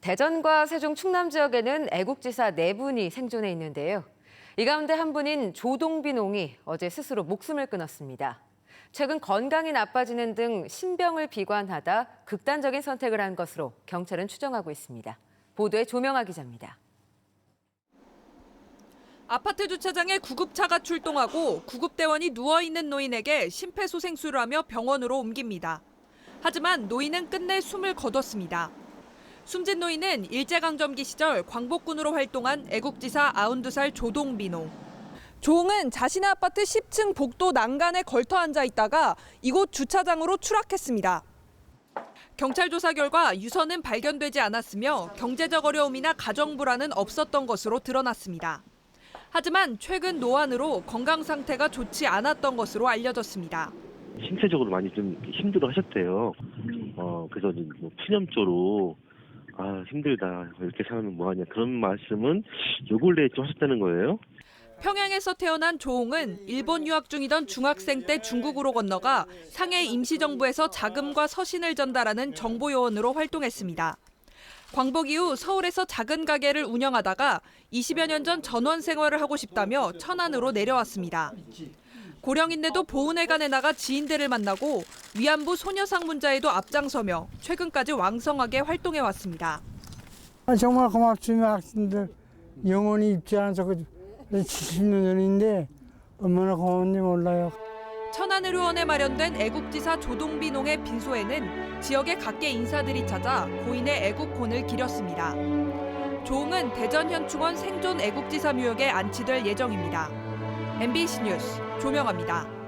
대전과 세종 충남 지역에는 애국지사 네 분이 생존해 있는데요. 이 가운데 한 분인 조동빈 옹이 어제 스스로 목숨을 끊었습니다. 최근 건강이 나빠지는 등 신병을 비관하다 극단적인 선택을 한 것으로 경찰은 추정하고 있습니다. 보도에 조명아 기자입니다. 아파트 주차장에 구급차가 출동하고 구급대원이 누워있는 노인에게 심폐소생술을 하며 병원으로 옮깁니다. 하지만 노인은 끝내 숨을 거뒀습니다. 숨진 노인은 일제강점기 시절 광복군으로 활동한 애국지사 92살 조동빈호. 조홍은 자신의 아파트 10층 복도 난간에 걸터 앉아 있다가 이곳 주차장으로 추락했습니다. 경찰 조사 결과 유서는 발견되지 않았으며 경제적 어려움이나 가정 불안은 없었던 것으로 드러났습니다. 하지만 최근 노안으로 건강 상태가 좋지 않았던 것으로 알려졌습니다. 신체적으로 많이 좀 힘들어 하셨대요. 어, 그래서 뭐 푸념조로, 아, 힘들다. 이렇게 살면 뭐하냐. 그런 말씀은 요 근래에 좀 하셨다는 거예요. 평양에서 태어난 조홍은 일본 유학 중이던 중학생 때 중국으로 건너가 상해 임시정부에서 자금과 서신을 전달하는 정보요원으로 활동했습니다. 광복 이후 서울에서 작은 가게를 운영하다가 20여 년 전 전원 생활을 하고 싶다며 천안으로 내려왔습니다. 고령인데도 보훈회관에 나가 지인들을 만나고 위안부 소녀상 문자에도 앞장서며 최근까지 왕성하게 활동해 왔습니다. 아, 정말 고맙습니다 학생들 영원히 잊지 않아서 그 70년 전인데 얼마나 고마운지 몰라요. 천안의료원에 마련된 애국지사 조동빈홍의 빈소에는 지역의 각계 인사들이 찾아 고인의 애국혼을 기렸습니다. 조홍은 대전 현충원 생존 애국지사 묘역에 안치될 예정입니다. MBC 뉴스 조명아입니다.